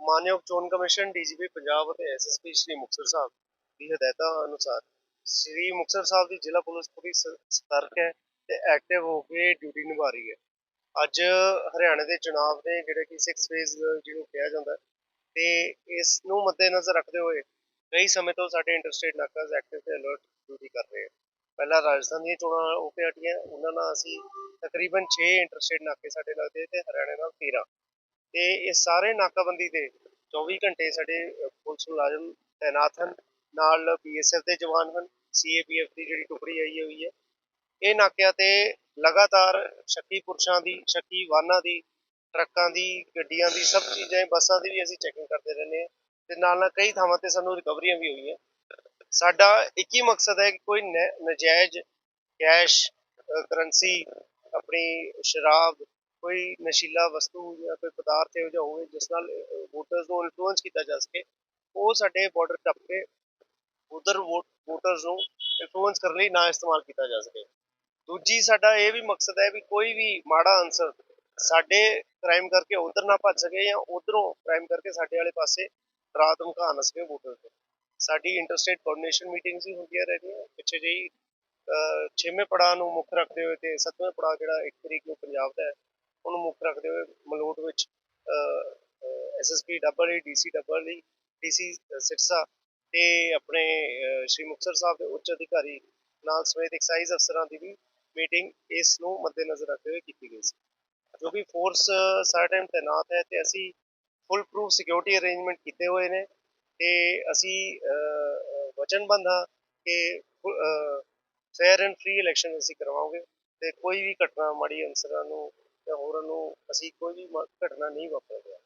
ਮਾਨਯੋਗ ਚੋਣ commission DGP Punjab ਅਤੇ ਐਸਐਸਪੀ ਸ਼੍ਰੀ ਮੁਕਤਸਰ ਸਾਹਿਬ ਦੀ ਹਦਾਇਤਾਂ ਅਨੁਸਾਰ ਸ਼੍ਰੀ ਮੁਕਤਸਰ ਸਾਹਿਬ ਦੀ ਜ਼ਿਲ੍ਹਾ ਪੁਲਿਸ ਪੂਰੀ ਸ- ਸਤਰਕ ਹੈ ਤੇ ਐਕਟਿਵ ਹੋ ਕੇ ਡਿਊਟੀ ਨਿਭਾ ਰਹੀ ਹੈ। ਅੱਜ ਹਰਿਆਣਾ ਦੇ ਚੁਣਾਵ ਨੇ ਜਿਹੜੇ ਕਿ 6 ਫੇਜ਼ ਜਿਹਨੂੰ ਕਿਹਾ ਜਾਂਦਾ ਹੈ, ਤੇ ਇਸ ਨੂੰ ਮੱਦੇਨਜ਼ਰ ਰੱਖਦੇ ਹੋਏ ਕਈ ਸਮੇਂ ਤੋਂ ਸਾਡੇ ਇੰਟਰਸਟੇਟ ਨਾਕਾਜ਼ ਐਕਟਿਵ ਤੇ ਅਲਰਟ ਡਿਊਟੀ ਕਰ ਰਹੇ ਹਨ ਪਹਿਲਾਂ ਰਾਜਸਥਾਨ ਦੀਆਂ ਚੋਣਾਂ ਹੋ ਕੇ ਹਟੀਆਂ ਉਹਨਾਂ ਨਾਲ ਅਸੀਂ ਤਕਰੀਬਨ 6 ਇੰਟਰਸਟੇਟ ਨਾਕੇ ਸਾਡੇ ਲੱਗਦੇ ਤੇ ਹਰਿਆਣਾ ਨਾਲ 13 ਤੇ ਇਹ ਸਾਰੇ ਨਾਕਾਬੰਦੀ ਦੇ 24 ਘੰਟੇ ਸਾਡੇ ਪੁਲਿਸ ਮੁਲਾਜ਼ਮ ਤਾਇਨਾਤ ਹਨ। ਨਾਲ ਬੀਐਸਐਫ ਦੇ ਜਵਾਨ ਹਨ, ਸੀਏਪੀਐਫ ਦੀ ਜਿਹੜੀ ਟੁਕੜੀ ਆਈ ਹੋਈ ਹੈ। ਇਹ ਨਾਕਿਆਂ ਤੇ ਲਗਾਤਾਰ ਸ਼ੱਕੀ ਪੁਰਸ਼ਾਂ ਦੀ, ਸ਼ੱਕੀ ਵਾਹਨਾਂ ਦੀ, ਟਰੱਕਾਂ ਦੀ, ਗੱਡੀਆਂ ਦੀ, ਸਭ ਚੀਜ਼ਾਂ, ਬੱਸਾਂ ਦੀ ਵੀ ਅਸੀਂ ਚੈਕਿੰਗ ਕਰਦੇ ਰਹਿੰਦੇ ਹਾਂ। ਤੇ ਨਾਲ ਨਾਲ ਕਈ ਥਾਵਾਂ ਤੇ ਸਾਨੂੰ ਰਿਕਵਰੀਆਂ ਵੀ ਹੋਈਆਂ ਸਾਡਾ ਇੱਕ ਹੀ ਮਕਸਦ ਹੈ ਕਿ ਕੋਈ ਨੈ- ਨਜਾਇਜ਼ ਕੈਸ਼ ਕਰੰਸੀ ਆਪਣੀ ਸ਼ਰਾਬ ਕੋਈ ਨਸ਼ੀਲਾ ਵਸਤੂ ਜਾਂ ਕੋਈ ਪਦਾਰਥ ਇਹੋ ਜਿਹਾ ਹੋਵੇ ਜਿਸ ਨਾਲ ਵੋਟਰਸ ਨੂੰ ਇਨਫਲੂਐਂਸ ਕੀਤਾ ਜਾ ਸਕੇ ਉਹ ਸਾਡੇ ਬਾਰਡਰ ਟੱਪ ਕੇ ਉਧਰ ਵੋਟਰਸ ਨੂੰ ਇਨਫਲੂਐਂਸ ਕਰਨ ਲਈ ਨਾ ਇਸਤੇਮਾਲ ਕੀਤਾ ਜਾ ਸਕੇ। ਦੂਜੀ ਸਾਡਾ ਇਹ ਵੀ ਮਕਸਦ ਹੈ ਵੀ ਕੋਈ ਵੀ ਮਾੜਾ ਅਨਸਰ ਸਾਡੇ ਕ੍ਰਾਈਮ ਕਰਕੇ ਉਧਰ ਨਾ ਭੱਜ ਸਕੇ ਜਾਂ ਉਧਰੋਂ ਕ੍ਰਾਈਮ ਕਰਕੇ ਸਾਡੇ ਵਾਲੇ ਪਾਸੇ ਡਰਾ ਧਮਕਾ ਨਾ ਸਕੇ ਵੋਟਰ ਨੂੰ। ਸਾਡੀ ਇੰਟਰਸਟੇਟ ਕੋਆਰਡੀਨੇਸ਼ਨ ਮੀਟਿੰਗਸ ਵੀ ਹੁੰਦੀਆਂ ਰਹਿੰਦੀਆਂ ਪਿੱਛੇ ਜਿਹੀ ਅਹ, ਛੇਵੇਂ ਪੜਾਅ ਨੂੰ ਮੁੱਖ ਰੱਖਦੇ ਹੋਏ ਤੇ ਸੱਤਵੇਂ ਪੜਾਅ ਜਿਹੜਾ 1 ਤਰੀਕ ਨੂੰ ਪੰਜਾਬ ਦਾ ਹੈ ਉਹਨੂੰ ਮੁੱਖ ਰੱਖਦੇ ਹੋਏ ਮਲੋਟ ਵਿੱਚ SSP double E DC double E DC Sirsa ਤੇ ਆਪਣੇ ਸ਼੍ਰੀ ਮੁਕਤਸਰ ਸਾਹਿਬ ਦੇ ਉੱਚ ਅਧਿਕਾਰੀ ਨਾਲ ਸਮੇਤ ਐਕਸਾਈਜ਼ ਅਫਸਰਾਂ ਦੀ ਵੀ ਮੀਟਿੰਗ ਇਸ ਨੂੰ ਮੱਦੇਨਜ਼ਰ ਰੱਖਦੇ ਹੋਏ ਕੀਤੀ ਗਈ ਸੀ। ਜੋ ਕਿ ਫੋਰਸ ਸਾਰਾ ਟਾਈਮ ਤੈਨਾਤ ਹੈ ਤੇ ਅਸੀਂ ਫੁੱਲ ਪ੍ਰੂਫ ਸਿਕਿਉਰਿਟੀ ਅਰੇਂਜਮੈਂਟ ਕੀਤੇ ਹੋਏ ਨੇ ਤੇ ਅਸੀਂ ਅਹ, ਵਚਨਬੱਧ ਹਾਂ ਕਿ ਫੇਅਰ ਐਂਡ ਫ੍ਰੀ ਇਲੈਕਸ਼ਨ ਅਸੀਂ ਕਰਵਾਉਂਗੇ ਤੇ ਕੋਈ ਵੀ ਘਟਨਾ ਮਾੜੀ ਅਨਸਰਾਂ ਨੂੰ ਜਾਂ ਹੋਰਾਂ ਨੂੰ ਅਸੀਂ ਕੋਈ ਵੀ ਮ- ਘਟਨਾ ਨਹੀਂ ਵਾਪਰੇਗਾ